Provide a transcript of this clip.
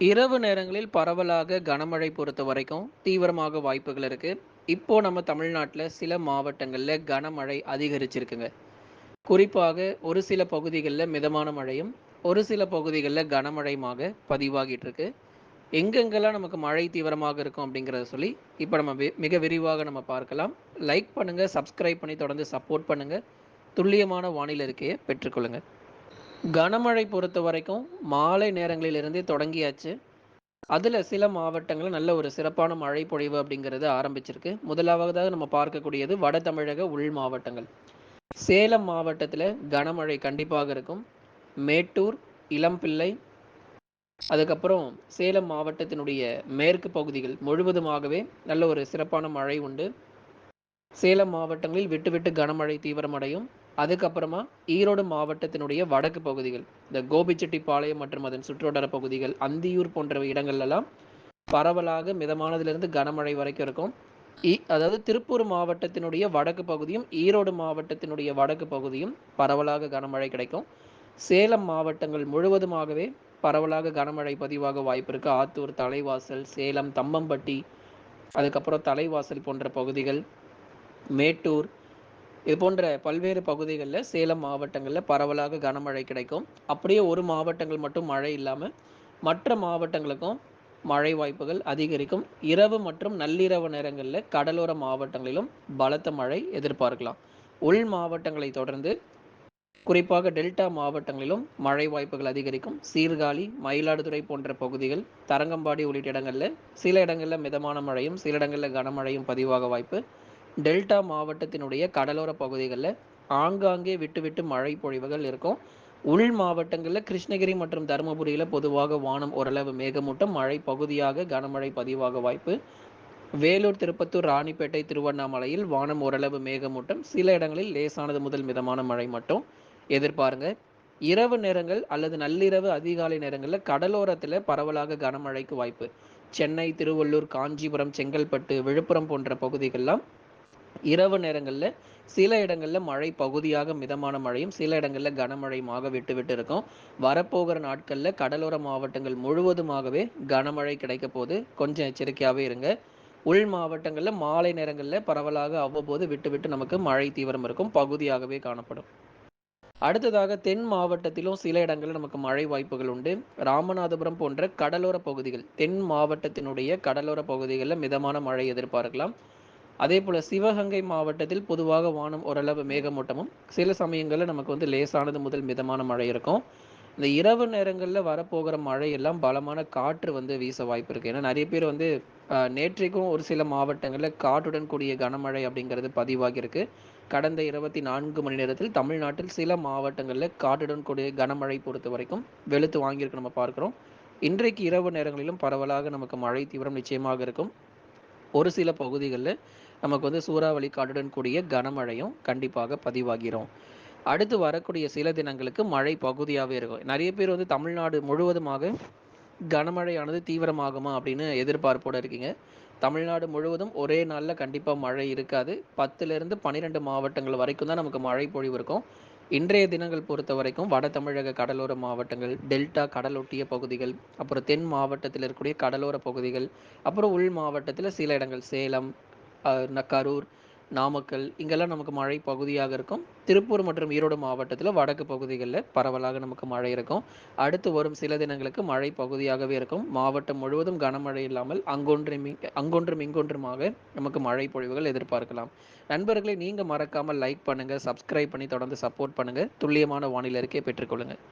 இரவு நேரங்களில் பரவலாக கனமழை பொறுத்த வரைக்கும் தீவிரமாக வாய்ப்புகள் இருக்கு. இப்போ நம்ம தமிழ்நாட்டில் சில மாவட்டங்களில் கனமழை அதிகரிச்சிருக்குங்க. குறிப்பாக ஒரு சில பகுதிகளில் மிதமான மழையும், ஒரு சில பகுதிகளில் கனமழையுமாக பதிவாகிட்டு இருக்கு. எங்கெங்கெல்லாம் நமக்கு மழை தீவிரமாக இருக்கும் அப்படிங்கிறத சொல்லி இப்போ நம்ம மிக விரிவாக நம்ம பார்க்கலாம். லைக் பண்ணுங்க, சப்ஸ்கிரைப் பண்ணி தொடர்ந்து சப்போர்ட் பண்ணுங்க. துல்லியமான வானிலை இருக்கையை பெற்றுக்கொள்ளுங்க. கனமழை பொறுத்த வரைக்கும் மாலை நேரங்களிலிருந்தே தொடங்கியாச்சு. அதில் சில மாவட்டங்களில் நல்ல ஒரு சிறப்பான மழை பொழிவு அப்படிங்கிறது ஆரம்பிச்சிருக்கு. முதலாவதாக நம்ம பார்க்கக்கூடியது வட தமிழக உள் மாவட்டங்கள். சேலம் மாவட்டத்தில் கனமழை கண்டிப்பாக இருக்கும். மேட்டூர், இளம்பிள்ளை, அதுக்கப்புறம் சேலம் மாவட்டத்தினுடைய மேற்கு பகுதிகள் முழுவதுமாகவே நல்ல ஒரு சிறப்பான மழை உண்டு. சேலம் மாவட்டங்களில் விட்டு விட்டு கனமழை தீவிரமடையும். அதுக்கப்புறமா ஈரோடு மாவட்டத்தினுடைய வடக்கு பகுதிகள், இந்த கோபிச்செட்டிப்பாளையம் மற்றும் அதன் சுற்றுவட்டார பகுதிகள், அந்தியூர் போன்ற இடங்கள்லாம் பரவலாக மிதமானதிலிருந்து கனமழை வரைக்கும் இருக்கும். இ அதாவது திருப்பூர் மாவட்டத்தினுடைய வடக்கு பகுதியும், ஈரோடு மாவட்டத்தினுடைய வடக்கு பகுதியும் பரவலாக கனமழை கிடைக்கும். சேலம் மாவட்டங்கள் முழுவதுமாகவே பரவலாக கனமழை பதிவாக வாய்ப்பு இருக்கு. ஆத்தூர், தலைவாசல், சேலம், தம்பம்பட்டி அதுக்கப்புறம் தலைவாசல் போன்ற பகுதிகள், மேட்டூர் இது போன்ற பல்வேறு பகுதிகளில் சேலம் மாவட்டங்களில் பரவலாக கனமழை கிடைக்கும். அப்படியே ஒரு மாவட்டங்கள் மட்டும் மழை இல்லாமல் மற்ற மாவட்டங்களுக்கும் மழை வாய்ப்புகள் அதிகரிக்கும். இரவு மற்றும் நள்ளிரவு நேரங்களில் கடலோர மாவட்டங்களிலும் பலத்த மழை எதிர்பார்க்கலாம். உள் மாவட்டங்களை தொடர்ந்து குறிப்பாக டெல்டா மாவட்டங்களிலும் மழை வாய்ப்புகள் அதிகரிக்கும். சீர்காழி, மயிலாடுதுறை போன்ற பகுதிகள், தரங்கம்பாடி உள்ளிட்ட இடங்களில் சில இடங்களில் மிதமான மழையும், சில இடங்களில் கனமழையும் பதிவாக வாய்ப்பு. டெல்டா மாவட்டத்தினுடைய கடலோர பகுதிகளில் ஆங்காங்கே விட்டு விட்டு மழை பொழிவுகள் இருக்கும். உள் மாவட்டங்களில் கிருஷ்ணகிரி மற்றும் தருமபுரியில் பொதுவாக வானம் ஓரளவு மேகமூட்டம், மழை பகுதியாக கனமழை பதிவாக வாய்ப்பு. வேலூர், திருப்பத்தூர், ராணிப்பேட்டை, திருவண்ணாமலையில் வானம் ஓரளவு மேகமூட்டம், சில இடங்களில் லேசானது முதல் மிதமான மழை மட்டும் எதிர்பாருங்க. இரவு நேரங்கள் அல்லது நள்ளிரவு, அதிகாலை நேரங்களில் கடலோரத்தில் பரவலாக கனமழைக்கு வாய்ப்பு. சென்னை, திருவள்ளூர், காஞ்சிபுரம், செங்கல்பட்டு, விழுப்புரம் போன்ற பகுதிகள்லாம் இரவு நேரங்களில் சில இடங்களில் மழை பகுதியாக மிதமான மழையும், சில இடங்களில் கனமழையுமாக விட்டுவிட்டு இருக்கும். வரப்போகிற நாட்களில் கடலோர மாவட்டங்கள் முழுவதுமாகவே கனமழை கிடைக்க போது கொஞ்சம் எச்சரிக்கையாகவே இருங்க. உள் மாவட்டங்களில் மாலை நேரங்களில் பரவலாக அவ்வப்போது விட்டு விட்டு நமக்கு மழை தீவிரம் இருக்கும். பகுதியாகவே காணப்படும். அடுத்ததாக தென் மாவட்டத்திலும் சில இடங்களில் நமக்கு மழை வாய்ப்புகள் உண்டு. ராமநாதபுரம் போன்ற கடலோர பகுதிகள், தென் மாவட்டத்தினுடைய கடலோர பகுதிகளில் மிதமான மழை எதிர்பார்க்கலாம். அதே போல் சிவகங்கை மாவட்டத்தில் பொதுவாக வானம் ஓரளவு மேகமூட்டமும், சில சமயங்களில் நமக்கு வந்து லேசானது முதல் மிதமான மழை இருக்கும். இந்த இரவு நேரங்களில் வரப்போகிற மழை எல்லாம் பலமான காற்று வந்து வீச வாய்ப்பு இருக்குது ஏன்னா நிறைய பேர் வந்து நேற்றைக்கும் ஒரு சில மாவட்டங்களில் காற்றுடன் கூடிய கனமழை அப்படிங்கிறது பதிவாகியிருக்கு. கடந்த 24 மணி நேரத்தில் தமிழ்நாட்டில் சில மாவட்டங்களில் காற்றுடன் கூடிய கனமழை பொறுத்த வரைக்கும் வெளுத்து வாங்கியிருக்கு நம்ம பார்க்குறோம் இன்றைக்கு இரவு நேரங்களிலும் பரவலாக நமக்கு மழை தீவிரம் நிச்சயமாக இருக்கும். ஒரு சில பகுதிகளில் நமக்கு வந்து சூறாவளி காட்டுடன் கூடிய கனமழையும் கண்டிப்பாக பதிவாகிரும். அடுத்து வரக்கூடிய சில தினங்களுக்கு மழை பகுதியாகவே இருக்கும். நிறைய பேர் வந்து தமிழ்நாடு முழுவதுமாக கனமழையானது தீவிரமாகுமா அப்படின்னு எதிர்பார்ப்போட இருக்கீங்க. தமிழ்நாடு முழுவதும் ஒரே நாள்ல கண்டிப்பா மழை இருக்காது. 10லிருந்து 12 மாவட்டங்கள் வரைக்கும் தான் நமக்கு மழை பொழிவு இருக்கும். இன்றைய தினங்கள் பொறுத்த வரைக்கும் வட தமிழக கடலோர மாவட்டங்கள், டெல்டா கடலொட்டிய பகுதிகள், அப்புறம் தென் மாவட்டத்தில் இருக்கக்கூடிய கடலோர பகுதிகள், அப்புறம் உள் மாவட்டத்தில் சில இடங்கள் சேலம், கரூர், நாமக்கல் இங்கெல்லாம் நமக்கு மழை பகுதியாக இருக்கும். திருப்பூர் மற்றும் ஈரோடு மாவட்டத்தில் வடக்கு பகுதிகளில் பரவலாக நமக்கு மழை இருக்கும். அடுத்து வரும் சில தினங்களுக்கு மழை பகுதியாகவே இருக்கும். மாவட்டம் முழுவதும் கனமழை இல்லாமல் அங்கொன்றும் இ அங்கொன்றும் இங்கொன்றுமாக நமக்கு மழை பொழிவுகள் எதிர்பார்க்கலாம். நண்பர்களை நீங்கள் மறக்காமல் லைக் பண்ணுங்கள் சப்ஸ்கிரைப் பண்ணி தொடர்ந்து சப்போர்ட் பண்ணுங்கள் துல்லியமான வானிலை அறிக்கையை பெற்றுக்கொள்ளுங்கள்